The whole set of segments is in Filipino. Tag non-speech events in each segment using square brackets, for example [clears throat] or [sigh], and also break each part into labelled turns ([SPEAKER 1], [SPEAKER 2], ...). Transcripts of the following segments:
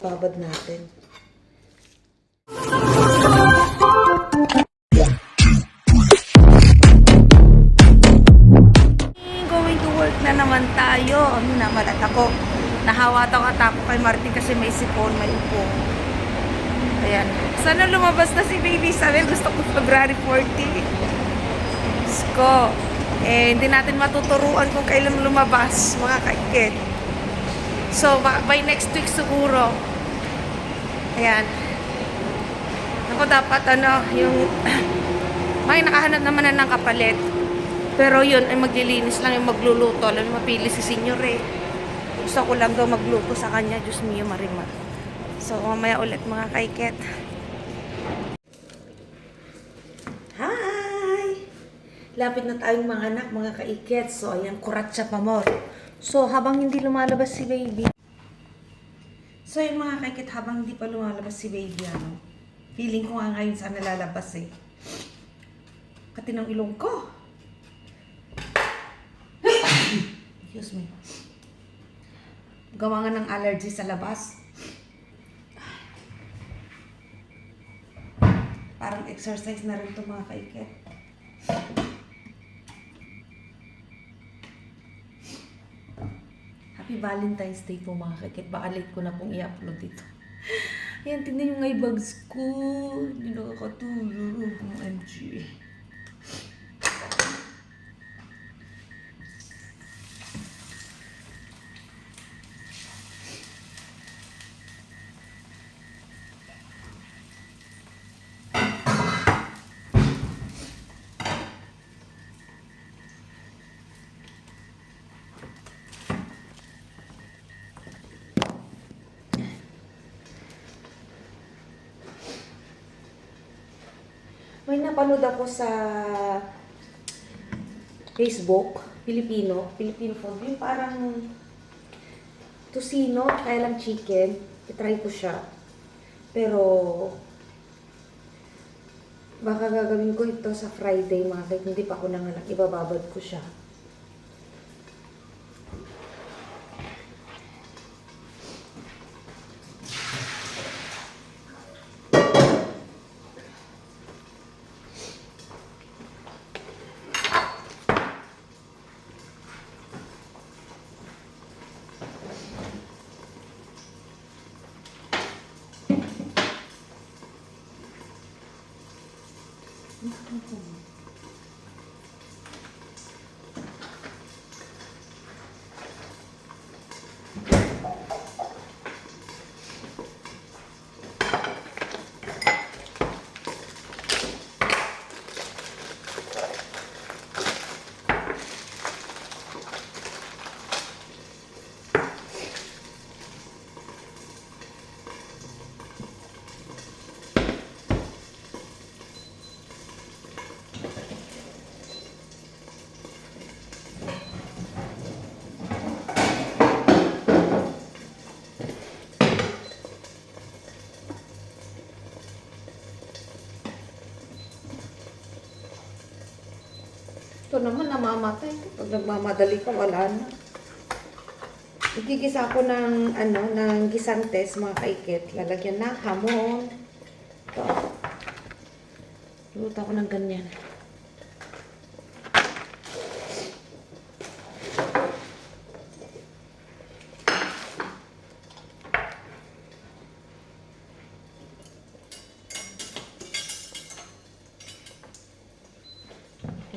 [SPEAKER 1] babad natin. Going to work na naman tayo. Ano na, malat ako. Nahawataw at ako kay Martin kasi may sipon, may upo. Ayan. Sana lumabas na si Baby Isabel. Gusto ko February 40. Diyos ko. Eh, hindi natin matuturuan kung kailan lumabas, mga kaikit. So, by next week siguro. Ayan. Ako dapat, ano, yung... [clears throat] may nakahanap naman na ng kapalit. Pero yun, ay maglilinis lang yung magluluto. Alam mo, mapili si Senyor eh. Gusto ko lang daw magluto sa kanya. Diyos mio, marima. So, mamaya ulit mga kaiket. Hi! Lapit na tayong mga anak, mga kaiket. So, ayan, kuratsa pa more. So, habang hindi lumalabas si baby. So, yung mga kaiket, habang hindi pa lumalabas si baby, ano, feeling ko nga ngayon sana lalabas eh. Kati ng ilong ko. [coughs] Excuse me. Gawa nga ng allergy sa labas. Parang exercise na rin to mga kaiket. Valentine's Day po mga kaiket. Baka late ko na pong i-upload dito. Ayan, tingnan yung eyebags ko. Hindi nakakatulog. OMG. May napanood ako sa Facebook, Filipino, Filipino food. Yung parang tusino, kaya lang chicken. I-try ko siya. Pero, baka gagawin ko ito sa Friday, mga kahit hindi pa ako nanganak. Ibababad ko siya. 펼쳐지죠. Ito naman namamatay. Pag nagmamadali ka, wala na. Igigisa ko ng, ano, ng gisantes, mga kaikit. Lalagyan ng hamon. Ito. Luto ko ng ganyan.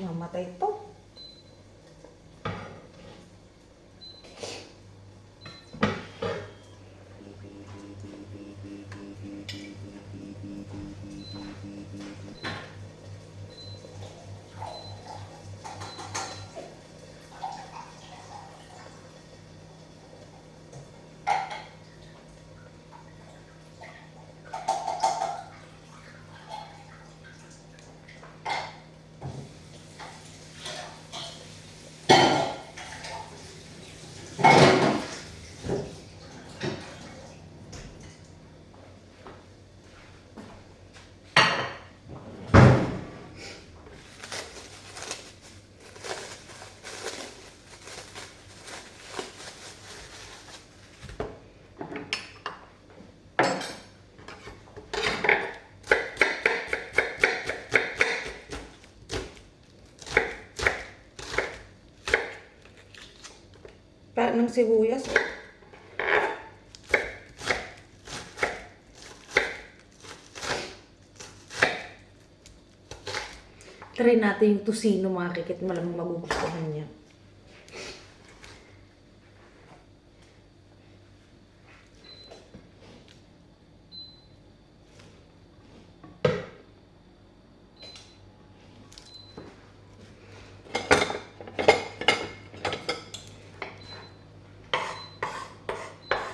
[SPEAKER 1] Mamatay to. Wala ng sibuyas. Try natin yung tosino mga kikit. Malamang magugustuhan niya.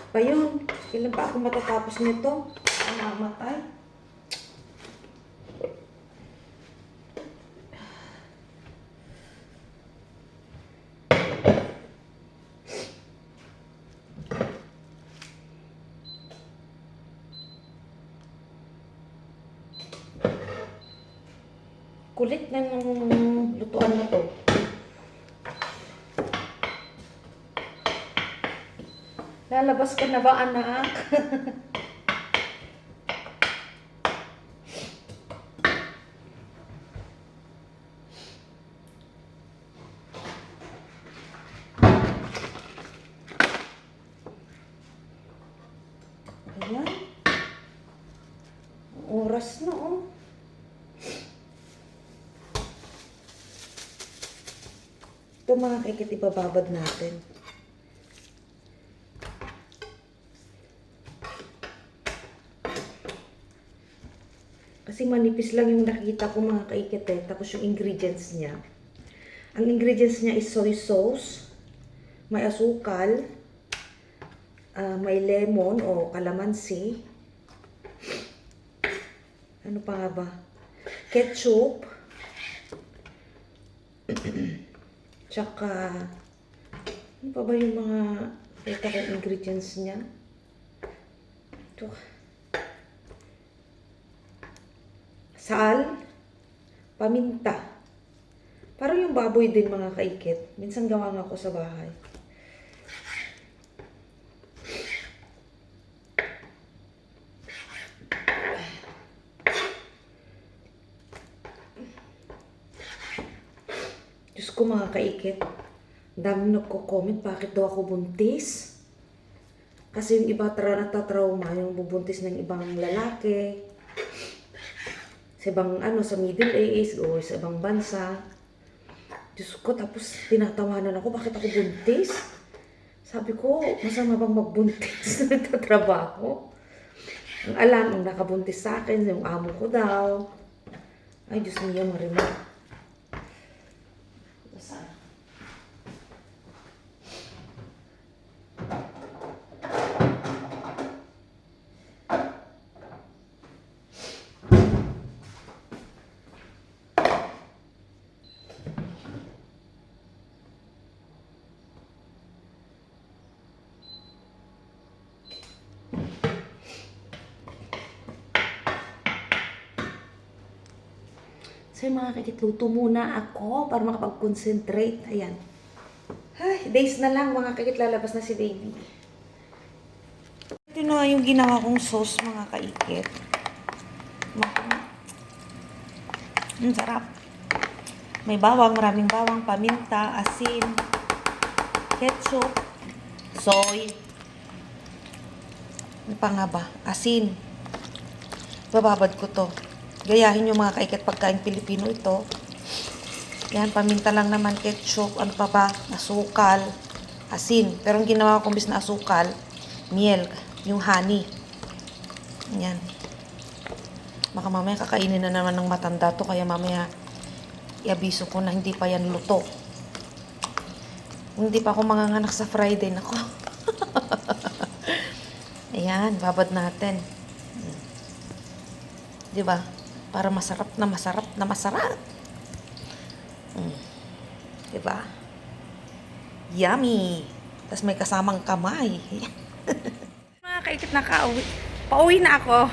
[SPEAKER 1] Pa yun. Kailan pa ako matatapos nito? Ang mamatay. Kulit na ng lutuan na to. Lalabas ka na ba, anak? Ayan. Oras na, oh. Ito mga kikit ibababad natin. Kasi manipis lang yung nakita ko mga kaikit eh. Tapos yung ingredients niya. Ang ingredients niya is soy sauce, may asukal, ah, may lemon o kalamansi. Ano pa nga ba? Ketchup. [clears throat] Tsaka, ano pa ba yung mga kita ko ingredients niya? Ito. Sal, paminta. Parang yung baboy din mga kaikit. Minsan gawa nga ako sa bahay. Diyos ko mga kaikit. Daming nagko-comment, bakit daw ako buntis? Kasi yung iba tra natatrauma, yung bubuntis ng ibang lalaki sa ibang ano sa Middle East o sa ibang bansa. Diyos ko, tapos tinatawanan ako, bakit ako buntis? Sabi ko, masama bang magbuntis [laughs] na nagtatrabaho? Ang alam, ang nakabuntis sa akin, yung amo ko daw. Ay, Diyos niya, marimar. Saan? Yung mga kakitluto muna ako para makapag-concentrate. Ayan. Ay, days na lang mga kakit lalabas na si baby. Ito na yung ginawa kong sauce mga kaikit. Ang sarap. May bawang, maraming bawang, paminta, asin, ketchup, soy. Ano pa nga ba? Asin. Bababad ko to. Gayahin yung mga kaikit pagkain Pilipino ito. Yan, paminta lang naman, ketchup, ano pa ba, asukal, asin. Pero ang ginawa kong bis na asukal, miel, yung honey. Yan. Baka mamaya kakainin na naman ng matanda to, kaya mamaya iabiso ko na hindi pa yan luto. Hindi pa ako manganganak sa Friday, nako. [laughs] Ayan, babad natin. Di ba? Para masarap na masarap na masarap. Mm. Di ba? Yummy! Tapos may kasamang kamay. [laughs] Mga kaikit na kauwi. Pauwi na ako.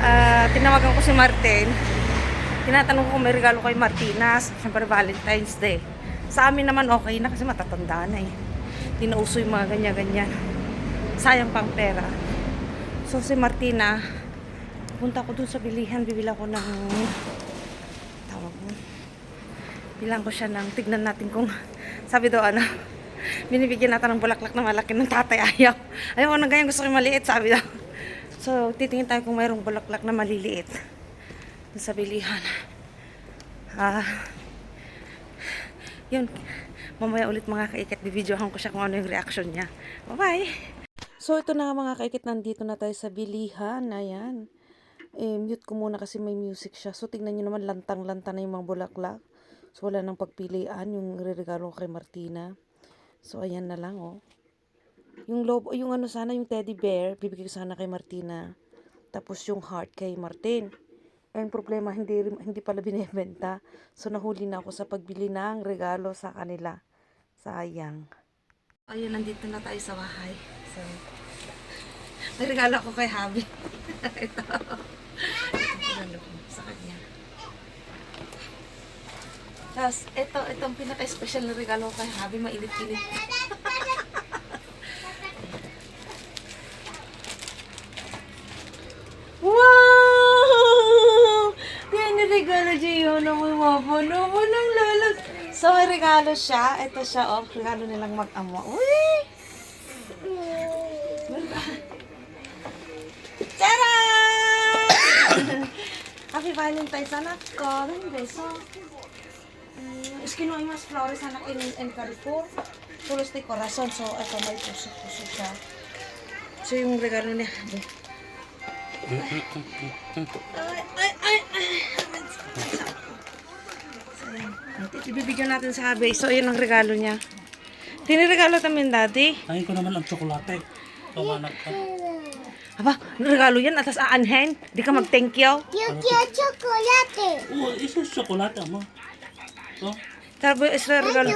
[SPEAKER 1] Ah, tinawagan ko si Martin. Tinatanong ko kung may regalo kay Martinas. Siyempre Valentine's Day. Sa amin naman okay na kasi matatanda na eh. Tinauso yung mga ganyan-ganyan. Sayang pang pera. So si Martina, punta ko dun sa bilihan, bibili ako ng tawag mo. Bilang ko siya ng tignan natin kung sabi daw ano, Binibigyan natin ng bulaklak na malaki ng tatay. Ayaw. Ayaw ko na ganyan. Gusto ko maliit, sabi daw. So, titingin tayo kung mayroong bulaklak na maliliit. Dun sa bilihan. Ah, yun. Mamaya ulit mga kaikit, bibidyohan ko siya kung ano yung reaction niya. Bye-bye! So, ito na mga kaikit, nandito na tayo sa bilihan. Ayan. Eh, mute ko muna kasi may music siya. So, tingnan nyo naman, lantang-lanta na yung mga bulaklak. So, wala nang pagpilian yung regalo kay Martina. So, ayan na lang, oh. Yung lobo, yung ano sana, yung teddy bear, bibigay ko sana kay Martina. Tapos yung heart kay Martin. Ang problema, hindi, hindi pala binibenta. So, nahuli na ako sa pagbili ng regalo sa kanila. Sayang. Ayun, nandito na tayo sa bahay. So, [laughs] may regalo ako kay Habi. [laughs] Ito. Kanya. Tapos, ito, ito ang pinaka-special na regalo ko kay Habi. Mainit-init. [laughs] Wow! Yan yung regalo niya yun. Ang mapuno mo ng lalag. So, may regalo siya. Ito siya, oh. Regalo nilang mag-ama. Uy! Tara! Happy Valentine's, anak ko. Ano beso? Mm, es que no hay más flores, anak, en, en Carrefour. Solo este corazón. So, ito, may puso-puso siya. So, yung regalo niya. Ay, ay, ay, ay. So, yan. Ibibigyan natin sa Abe. So, yun ang regalo niya. Tiniregalo namin, Daddy.
[SPEAKER 2] Ayun ko naman ang tsokolate. Pamanag ka.
[SPEAKER 1] Aba, regalo yan? Atas aanhen? Di ka mag-thank you?
[SPEAKER 3] Yo quiero chocolate.
[SPEAKER 2] Oo, isa sa tsokolate mo. Oh,
[SPEAKER 1] Sabi, is regalo.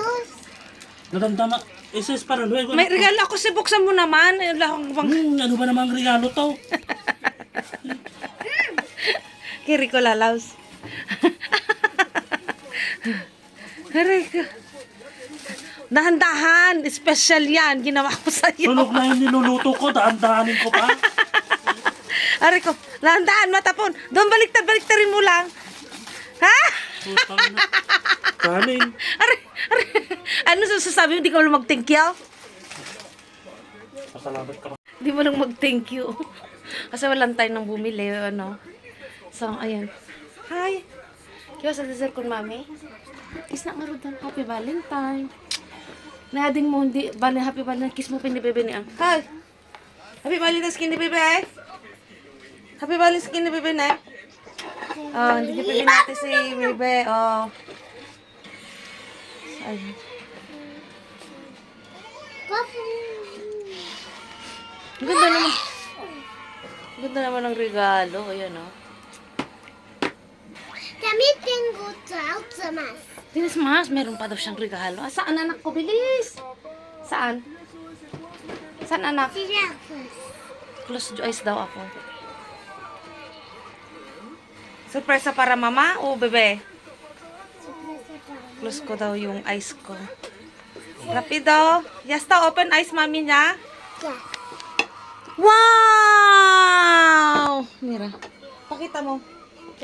[SPEAKER 2] nadamdama. Isa is para luwego.
[SPEAKER 1] May regalo ako si buksan mo naman. Ayun lang akong pang...
[SPEAKER 2] Hmm, ano ba namang regalo to? [laughs]
[SPEAKER 1] Kiri ko lalaws. [laughs] Aray ko. Dahan-dahan. Special yan. Ginawa ko sa iyo.
[SPEAKER 2] Tulog na yung niluluto ko, daan-daanin ko pa. [laughs]
[SPEAKER 1] Aray ko. Dahan-dahan. Matapon. Doon baliktad. Baliktarin mo lang. Ha?
[SPEAKER 2] Kanin. [laughs]
[SPEAKER 1] Aray. Aray. Ano sasabi mo? Hindi ka lang mag-thank you?
[SPEAKER 2] Pasalamat ka.
[SPEAKER 1] Hindi mo lang mag-thank you. Kasi walang time nang bumili, ano. So, ayan. Hi! Kaya sa dessert ko, mami. Nga rin doon. Happy Valentine. Nading mo, hindi. Bali, happy Valentine. Kiss mo pindi bebe niya. Hi! Happy Valentine's kindi bebe. Happy Valentine's kindi bebe na. Oh, hindi pili natin si bebe. Oh. Ayun. Ang ganda naman. Ang ganda naman ng regalo. Ayan, oh.
[SPEAKER 3] También tengo otra más.
[SPEAKER 1] Tinis mas, meron pa daw siyang regalo. Ah, saan anak ko? Bilis! Saan? Saan anak? Close eyes daw ako. Surpresa para mama o bebe? Close ko daw yung eyes ko. Rapido. Yasta, open eyes mami niya.
[SPEAKER 3] Ya.
[SPEAKER 1] Wow! Mira. Pakita mo.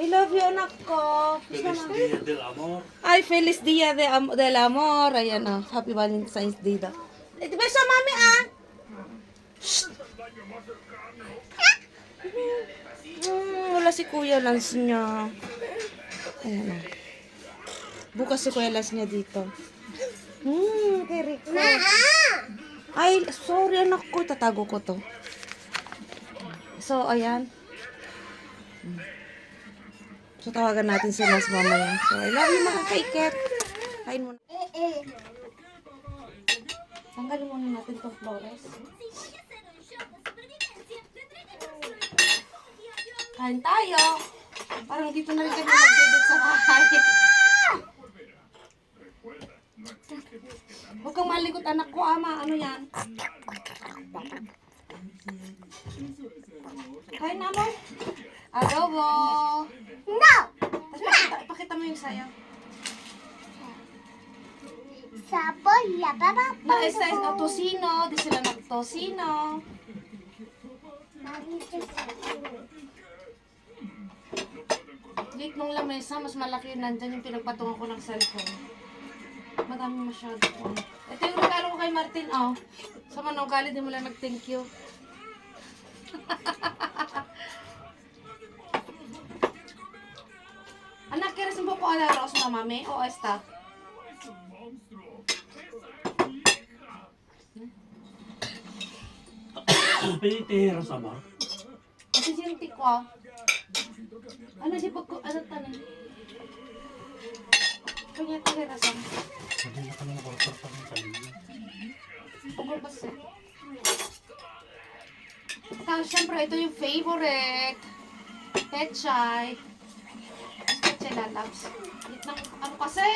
[SPEAKER 1] I love you, anak ko.
[SPEAKER 2] Feliz Dia del Amor.
[SPEAKER 1] Ay, Feliz Dia de am del Amor. Ayan, ah. Happy Valentine's Day daw. Eh, beso, mami, ah. Shh. Mm, wala si Kuya Lance niya. Ayan, ah. Bukas si Kuya Lance niya dito. Hmm, kay Rico. Ay, sorry anak ko. Tatago ko to. So, ayan. So, tawagan natin si Lance mamaya. So, I love you mga kaiket. Kain muna. Tanggalin muna natin itong flores. Kain tayo. Parang dito na rin kami nag-date sa bahay. Huwag kang malikot anak ko, ama. Ano yan? Kain na mo. Adobo. Mo yung sayo.
[SPEAKER 3] Sabor la baba.
[SPEAKER 1] Na isa is uh, tosino. Di sila nag-tosino. Late nung lamesa, mas malaki yun nandyan yung pinagpatungan ko ng cellphone. madami masyado. Oh. Ito yung regalo ko kay Martin, oh. Sa manong galit, di mo lang nag-thank you. [laughs] Anak, kira sa po ala Rose na mami? O esta?
[SPEAKER 2] Pwede sa Amor.
[SPEAKER 1] Kasi sinti ko, ah. Ano si pagko, ano tanong? Kanya
[SPEAKER 2] na nakortar pa ng kanina.
[SPEAKER 1] Pagod ba siya? Tapos syempre, ito yung favorite. Pechay. Pechay lalabs. Lit ng, ano kasi,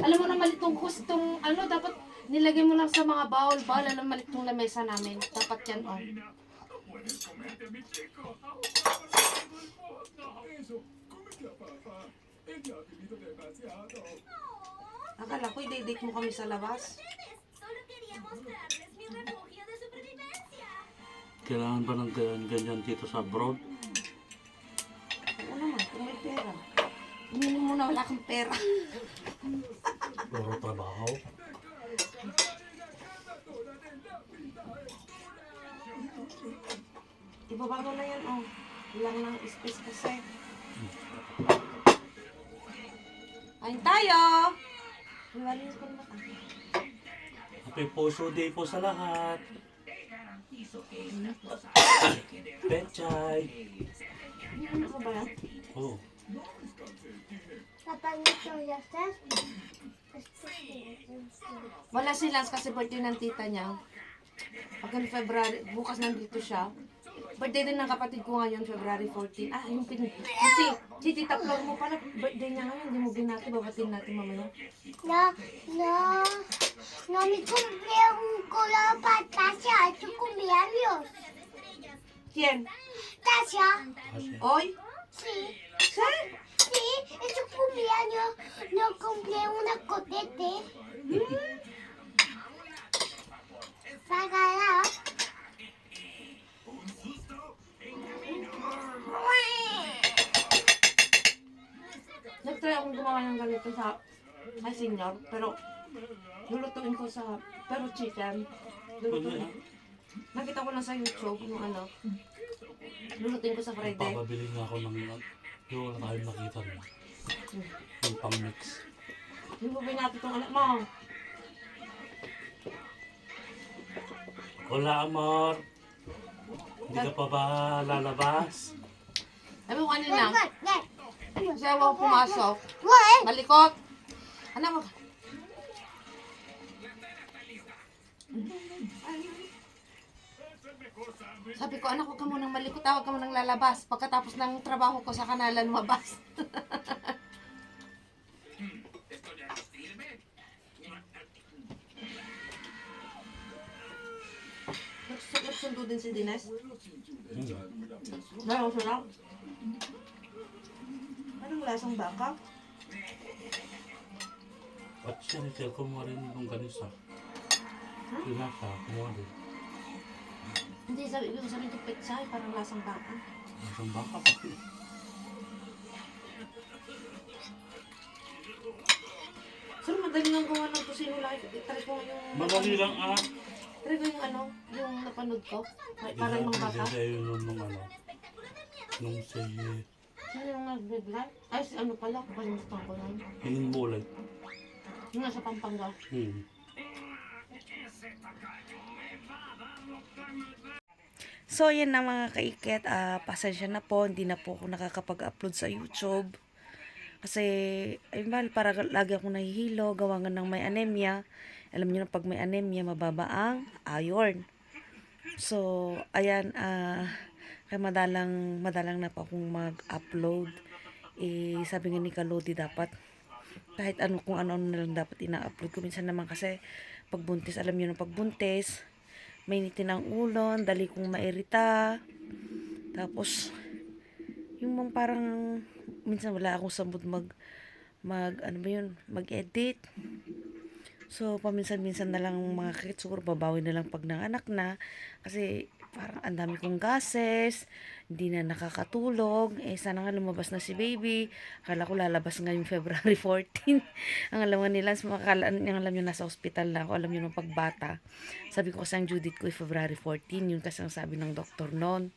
[SPEAKER 1] alam mo na malitong hustong, ano, dapat nilagay mo lang sa mga bowl bowl, alam malitong lamesa namin. Dapat yan, oh. Akala ko, i-date mo kami sa labas.
[SPEAKER 2] Kailangan ba ng ganyan, ganyan dito sa abroad?
[SPEAKER 1] Hindi mo na wala kang pera.
[SPEAKER 2] Puro trabaho.
[SPEAKER 1] Ibaba mo na yan, oh. Ilang ng space kasi. Kain tayo! Iwalinis ko na mata.
[SPEAKER 2] Happy Puso Day po sa lahat. [coughs] Pechay.
[SPEAKER 1] Ano ko ba yan?
[SPEAKER 2] Oh.
[SPEAKER 1] Wala si Lance kasi birthday ng tita niya. Pag February, bukas nandito siya. Birthday din ng kapatid ko ngayon, February 14. Ah, yung pin... Si, si Tita Flor mo pala, birthday niya ngayon. Hindi mo binati, babatin natin mamaya.
[SPEAKER 3] No, no, no me compré un color para Tasha, es cumpleaños.
[SPEAKER 1] Quién?
[SPEAKER 3] Tasha,
[SPEAKER 1] Hoy?
[SPEAKER 3] sí,
[SPEAKER 1] ¿Sí?
[SPEAKER 3] Sí, es su cumpleaños. No compré una cotete. Pagala.
[SPEAKER 1] Nag-try akong gumawa ng ganito sa ay senior, pero lulutuin ko sa pero chicken. Lulutuin. Nakita ko lang sa YouTube yung ano. Lulutuin ko sa Friday.
[SPEAKER 2] Papabili nga ako ng yung wala tayong nakita rin. Yung pang-mix.
[SPEAKER 1] Yung bubay natin itong anak mo.
[SPEAKER 2] Hola, Amor. Hindi ka pa ba lalabas?
[SPEAKER 1] Sabi ko kanina, kasi ako pumasok.
[SPEAKER 3] What?
[SPEAKER 1] Malikot. Anak mo. Sabi ko, anak, huwag ka munang malikot, ah, huwag ka munang lalabas. Pagkatapos ng trabaho ko sa kanalan, lumabas. Nagsu- Nagsundo din si Dines. Dahil sarap. Anong lasang baka?
[SPEAKER 2] At siya ni Tel, kumuha rin ng ganisa. Pinasa, kumuha rin.
[SPEAKER 1] Hindi, sabi, ko sabihin ito petsay, parang lasang baka.
[SPEAKER 2] Isang baka pa.
[SPEAKER 1] Sir, madali lang gawa ng kusino lang. Try ko yung...
[SPEAKER 2] Madali lang ah.
[SPEAKER 1] Try ko yung ano, yung napanood ko. Parang mga baka.
[SPEAKER 2] Hindi yun nung nung ano. Nung si
[SPEAKER 1] Sino yung nag-vlog? Ay, ano pala, kakalimutan ko lang.
[SPEAKER 2] Hingin Bulay.
[SPEAKER 1] Yung nasa Pampanga.
[SPEAKER 2] Hmm.
[SPEAKER 4] So, yan na mga kaiket. Ah, pasensya na po. Hindi na po ako nakakapag-upload sa YouTube. Kasi, ayun ba, para lagi akong nahihilo. Gawa nga ng may anemia. Alam niyo na pag may anemia, mababa ang iron. So, ayan, ah, kaya madalang, madalang na po akong mag-upload. Eh, sabi nga ni Kalodi dapat, kahit ano kung ano na lang dapat ina-upload ko. Minsan naman kasi, pagbuntis, alam niyo na pagbuntis, mainitin ang ulo, dali kong mairita. Tapos, yung mga parang, minsan wala akong sa mood mag, mag, ano ba yun, mag-edit. So, paminsan-minsan na lang mga kakit, siguro babawi na lang pag nanganak na. Kasi,
[SPEAKER 1] parang ang dami kong gases, hindi na nakakatulog. Eh, sana nga lumabas na si baby. Akala ko lalabas ngayong February [laughs] 14. ang alam nga nila, makakala, ang alam nyo, nasa hospital na ako. Alam nyo nung pagbata. Sabi ko kasi ang due date ko ay February 14. Yun kasi ang sabi ng doktor noon.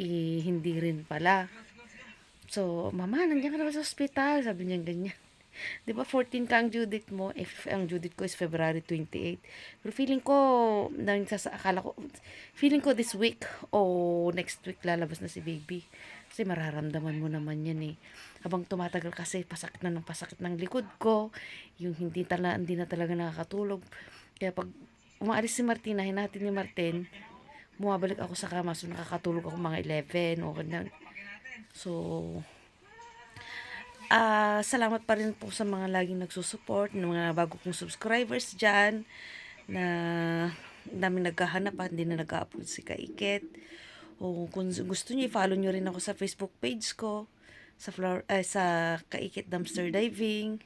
[SPEAKER 1] Eh, hindi rin pala. So, mama, nandiyan ka na sa hospital? Sabi niya ganyan. Di ba 14 ka ang due date mo? If ang due date ko is February 28. Pero feeling ko, nang sa akala ko, feeling ko this week o next week lalabas na si baby. Kasi mararamdaman mo naman yan eh. Habang tumatagal kasi, pasakit na ng pasakit ng likod ko. Yung hindi, tala, hindi na talaga nakakatulog. Kaya pag umaalis si Martina, hinatin ni Martin, bumabalik ako sa kama. So nakakatulog ako mga 11 o ganyan. So, Ah, salamat pa rin po sa mga laging nagsusupport, ng mga bago kong subscribers dyan, na daming naghahanap at hindi na nag-upload si Kaiket. O kung gusto niyo, i-follow niyo rin ako sa Facebook page ko, sa, floor, eh, sa Kaiket Dumpster Diving.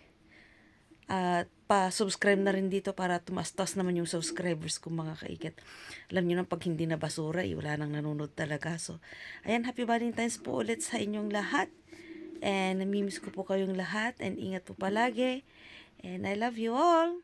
[SPEAKER 1] At pa-subscribe na rin dito para tumastas naman yung subscribers ko mga kaiket. Alam niyo nang pag hindi na basura, eh, wala nang nanonood talaga. So, ayan, happy Valentine's po ulit sa inyong lahat. And namimiss ko po kayong lahat and ingat po palagi. And I love you all.